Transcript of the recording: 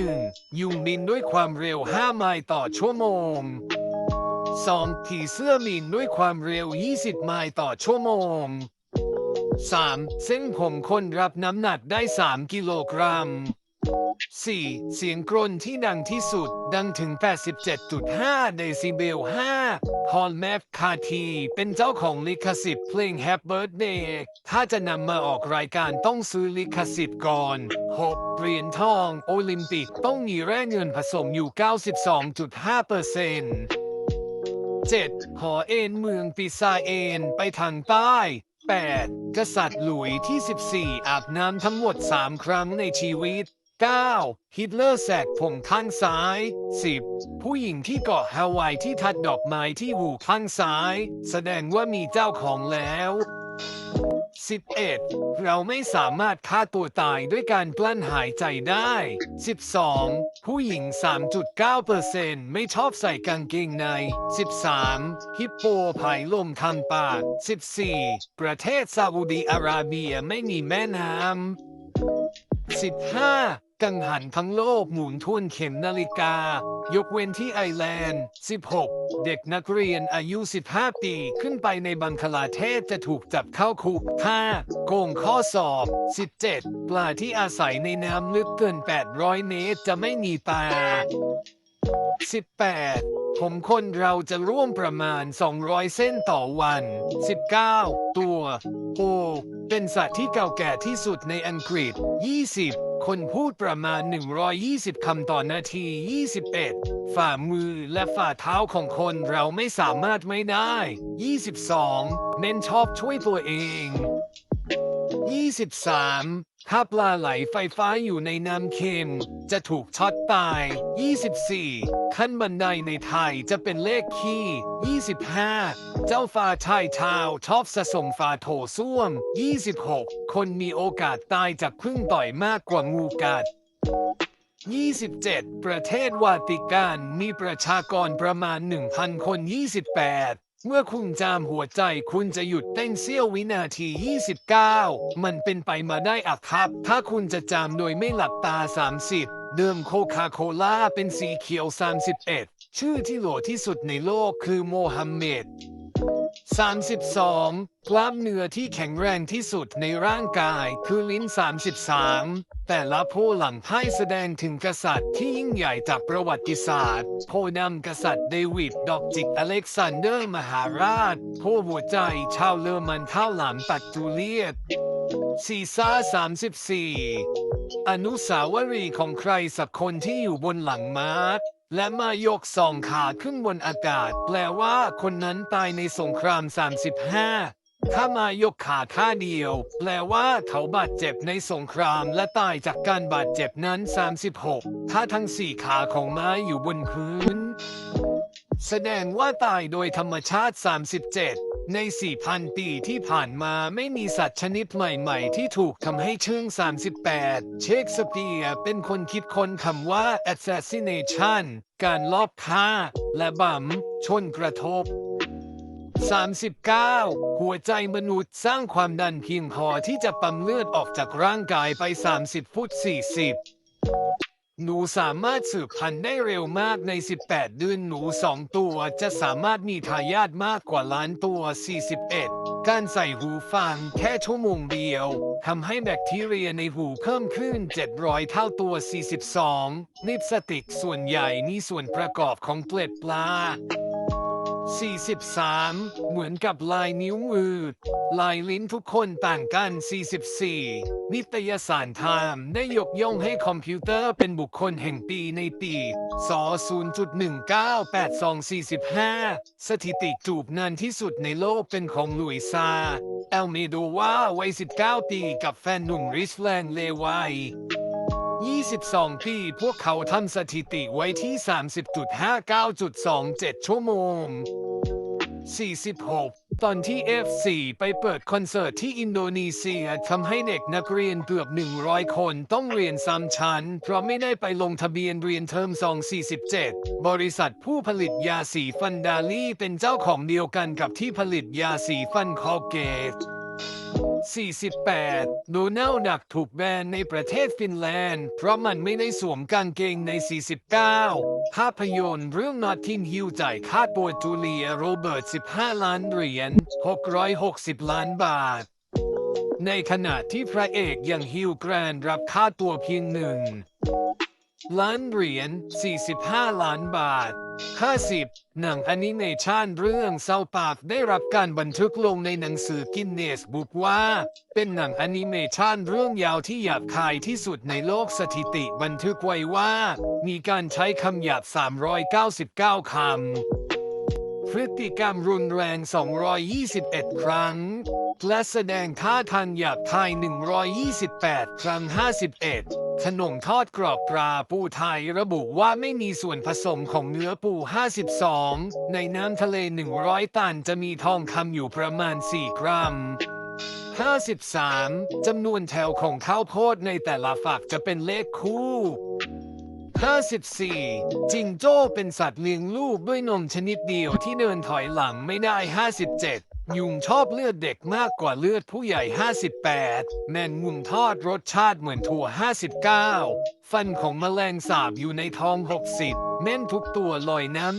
กึ่งยุงบินด้วยความเร็ว 5 ไมล์ต่อชั่วโมง 2. ผีเสื้อบินด้วยความเร็ว 20 ไมล์ต่อชั่วโมง 3. เส้นผมคนรับน้ำหนักได้ 3 กิโลกรัม 4. เสียงกรนที่ดังที่สุด ดังถึง 87.5 เดซิเบล 5. ฮอลแมฟคาที เป็นเจ้าของลิขสิทธิ์เพลง Happy Birthday ถ้าจะนำมาออกรายการต้องซื้อลิขสิทธิ์ก่อน 6. เหรียญทอง โอลิมปิกต้องมีแร่เงินผสมอยู่ 92.5เปอร์เซ็นต์ 7. หอเอ็นเมืองปิซาเอ็นไปทางใต้ 8. กษัตริย์หลุยที่ 14 อาบน้ำทั้งหมด 3 ครั้งในชีวิต 9. ฮิตเลอร์แสกผมข้างซ้าย 10. ผู้หญิงที่เกาะฮาวายที่ทัดดอกไม้ที่หูข้างซ้าย แสดงว่ามีเจ้าของแล้ว 11. เราไม่สามารถฆ่าตัวตายด้วยการกลั้นหายใจได้ 12. ผู้หญิง 3.9%ไม่ชอบใส่กางเกงใน 13. ฮิปโปผายลมทางปาก 14. ประเทศซาอุดีอาระเบียไม่มีแม่น้ำ 15. กังหันทั้งโลกหมุนทวนเข็มนาฬิกา ยกเว้นที่ไอแลนด์ 16. เด็กนักเรียนอายุ 15 ปีขึ้นไปในบังคลาเทศจะถูกจับเข้าคุก 5. โกงข้อสอบ 17. ปลาที่อาศัยในน้ำลึกเกิน 800 เมตรจะไม่มีปลา 18. ผมคนเราจะร่วมประมาณ 200 เส้นต่อวัน 19. ตัว โอ เป็นสัตว์ที่เก่าแก่ที่สุดในอังกฤษ 20. คนพูดประมาณ 120 คำต่อนาที 21. ฝ่ามือและฝ่าเท้าของคนเราไม่สามารถไม่ได้ 22. เน้นชอบช่วยตัวเอง 23. ถ้าปลาไหลไฟฟ้าอยู่ในน้ำเค็ม จะถูกช็อตตาย 24. ขั้นบันไดในไทยจะเป็นเลขคี่ 25. เจ้าฟ้าชายชาวชอบสะสมฝาโถส้วม 26. คนมีโอกาสตายจากพึ่งต่อยมากกว่างูกัด 27. ประเทศวาติกันมีประชากรประมาณ 1,000 คน 28 เมื่อคุณจามหัวใจคุณจะหยุดเต้นเสี้ยววินาที 29 มันเป็นไปมาได้อะครับ ถ้าคุณจะจามโดยไม่หลับตา 30 เดิมโคคาโคล่าเป็นสีเขียว 31 ชื่อที่โหลที่สุดในโลกคือโมฮัมเหม็ด 32 กล้ามเนื้อที่แข็งแรงที่สุดในร่างกายคือลิ้น 33 แต่ละโพหลังไพ่แสดงถึงกษัตริย์ที่ยิ่งใหญ่จากประวัติศาสตร์ โพนำกษัตริย์เดวิด ดอกจิก อเล็กซานเดอร์ มหาราช โพหัวใจชาวเลอมันข้าวหลามตัดจูเลียตซีซ่า34 อนุสาวรีย์ของใครสักคนที่อยู่บนหลังม้า และมายกสองขาขึ้นบนอากาศ แปลว่าคนนั้นตายในสงคราม 35 ถ้ามายกขาข้าเดียว แปลว่าเขาบาดเจ็บในสงครามและตายจากการบาดเจ็บนั้น 36 ถ้าทั้งสี่ขาของม้าอยู่บนพื้น แสดงว่าตายโดยธรรมชาติ 37 ใน 4,000 ปีที่ผ่านมาไม่มีสัตว์ชนิดใหม่ ๆ ที่ถูกทำให้เชื่อง 38 เชคสเปียร์เป็นคนคิดค้นคำว่า assassination การลอบฆ่า และบัมชนกระทบ 39 หัวใจมนุษย์สร้างความดันเพียงพอที่จะปั๊มเลือดออกจากร่างกายไป 30 ฟุต 40 หนูสามารถสืบพันธุ์ได้เร็วมากใน 18 เดือนหนูสองตัวจะสามารถมีทายาทมากกว่าล้านตัว 41 การใส่หูฟังแค่ชั่วโมงเดียวทำให้แบคทีเรียในหูเพิ่มขึ้น 700 เท่าตัว 42 นิปสติกส่วนใหญ่นี่ส่วนประกอบของเกล็ดปลา 43 เหมือนกับลายนิ้วมือ ลายลิ้นทุกคนต่างกัน 44 นิตยสารไทม์ได้ยกย่องให้คอมพิวเตอร์เป็นบุคคลแห่งปีในปีศ0.198245 สถิติจูบนานที่สุดในโลกเป็นของลุยซาแอลเมโดวาวัย 19 ปีกับแฟนหนุ่มริชแลนด์เลวัย 22 ปี พวกเขาทำสถิติไว้ที่ 30.59.27 ชั่วโมง 46 ตอนที่ F4 ไปเปิดคอนเสิร์ตที่อินโดนีเซียทำให้เด็กนักเรียนเกือบ 100 คนต้องเรียนซ้ำชั้น เพราะไม่ได้ไปลงทะเบียนเรียนเทอม247 บริษัทผู้ผลิตยาสีฟันดาลี่เป็นเจ้าของเดียวกันกับที่ผลิตยาสีฟันคอเกต 48โดนัลด์ดักถูกแบนในประเทศฟินแลนด์ เพราะมันไม่ได้สวมกางเกงใน 49 ภาพยนตร์เรื่อง Notting Hill จ่ายค่าตัวจูเลียโรเบิร์ต 15 ล้านเหรียญ 660 ล้านบาท ในขณะที่พระเอกอย่างฮิวแกรนรับค่าตัวเพียงหนึ่งล้านเหรียญ 45 ล้านบาท 50หนังอนิเมชันเรื่องเซาปากได้รับการบันทึกลงในหนังสือกินเนสบุ๊กว่า เป็นหนังอนิเมชันเรื่องยาวที่หยาบคายที่สุดในโลกสถิติบันทึกไว้ว่า มีการใช้คำหยาบ 399 คำ พฤติกรรมรุนแรง 221 ครั้ง และแสดงท่าทางหยาบคาย 128 ครั้ง 51 ขนมทอดกรอบปลาปูไทยระบุว่าไม่มีส่วนผสมของเนื้อปู 52 ในน้ำทะเล 100 ตันจะมีทองคำอยู่ประมาณ 4 กรัม 53 จำนวนแถวของข้าวโพดในแต่ละฝักจะเป็นเลขคู่ 54 จิงโจ้เป็นสัตว์เลี้ยงลูกด้วยนมชนิดเดียวที่เดินถอยหลังไม่ได้ 57 ยุงชอบเลือดเด็กมากกว่าเลือดผู้ใหญ่ 58 แมงมุมทอดรสชาติเหมือนถั่ว 59 ฟันของแมลงสาบอยู่ในท้อง 60เม่นทุกตัวลอยน้ำ